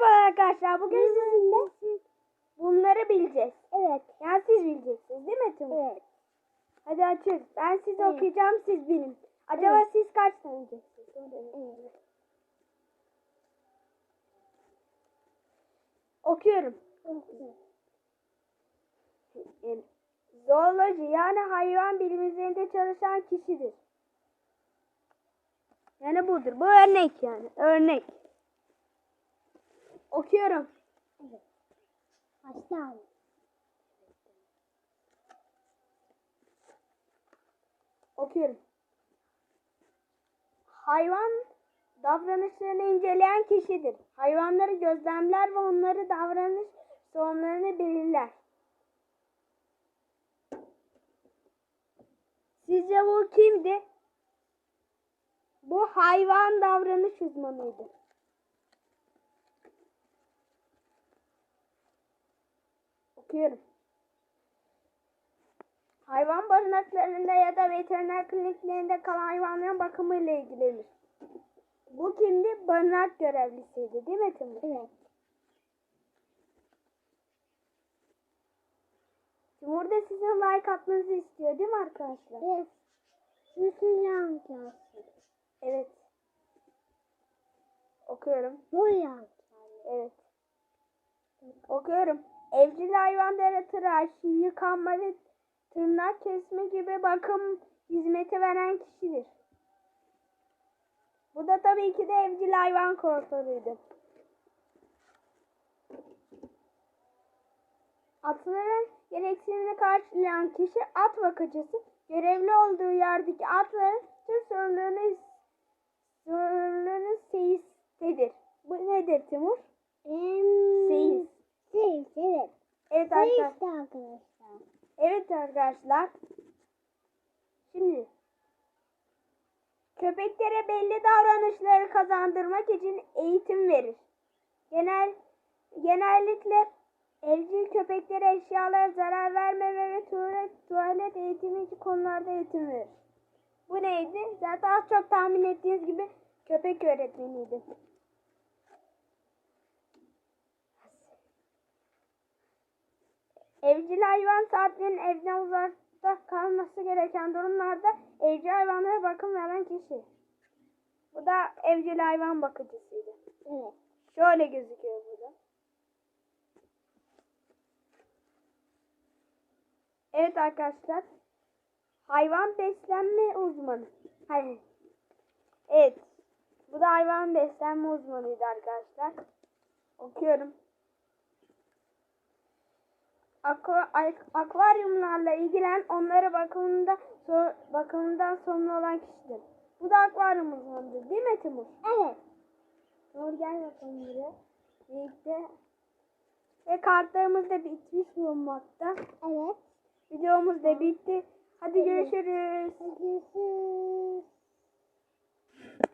Merhaba arkadaşlar. Bugün sizinle bunları bileceğiz. Evet. Yani siz bileceksiniz değil mi Timur? Evet. Hadi açıyoruz. Ben size Evet. okuyacağım siz bilin. Acaba Evet. siz kaç tane bileceksiniz? Evet. Okuyorum. E, Zooloji yani hayvan bilimi üzerinde çalışan kişidir. Yani budur. Bu örnek yani. Örnek. Okuyorum. Evet. Başla. Okuyorum. Hayvan davranışlarını inceleyen kişidir. Hayvanları gözlemler ve onları davranış sorunlarını belirler. Sizce bu kimdi? Bu hayvan davranış uzmanıydı. Okuyorum. Hayvan barınaklarında ya da veteriner kliniklerinde kalan hayvanların bakımıyla ilgilenir. Bu kimdi? Barınak görevlisiydi değil mi Timur? Evet. Timur da sizin like atmanızı istiyor değil mi arkadaşlar? Evet. Bütün yan gelsin. Evet. Okuyorum. Bu yan. Evet. Okuyorum. Evcil hayvanlara tıraş, yıkanma ve tırnak kesme gibi bakım hizmeti veren kişidir. Bu da tabii ki de evcil hayvan kuaförüydü. Atların gereksinimini karşılayan kişi at bakıcısı. Görevli olduğu yerdeki atların tüm sorunlarını sorunlarını seyistedir. Bu nedir Timur? Evet arkadaşlar. Evet arkadaşlar. Şimdi köpeklere belli davranışları kazandırmak için eğitim verir. Genel genellikle evcil köpeklere eşyalara zarar vermeme ve tuvalet, tuvalet eğitimi için konularda eğitim verir. Bu neydi? Zaten az çok tahmin ettiğiniz gibi köpek öğretmeniydi. Evcil hayvan sahiplerinin evden uzakta kalması gereken durumlarda evcil hayvanlara bakım veren kişi. Bu da evcil hayvan bakıcısıydı. Evet. Şöyle gözüküyor burada. Evet arkadaşlar. Hayvan beslenme uzmanı. Hayır. Evet. Bu da hayvan beslenme uzmanıydı arkadaşlar. Okuyorum. Aqua, ak- akvaryumlarla ilgilen onlara bakımında sor, bakımından sorumlu olan kişidir. Bu da akvaryum uzmanıdır değil mi Timur? Evet. Timur gel bakalım buraya. Birlikte. Ve kartlarımız da bitmiş bulunmakta. Evet. Videomuz da bitti. Hadi Evet. görüşürüz. Görüşürüz.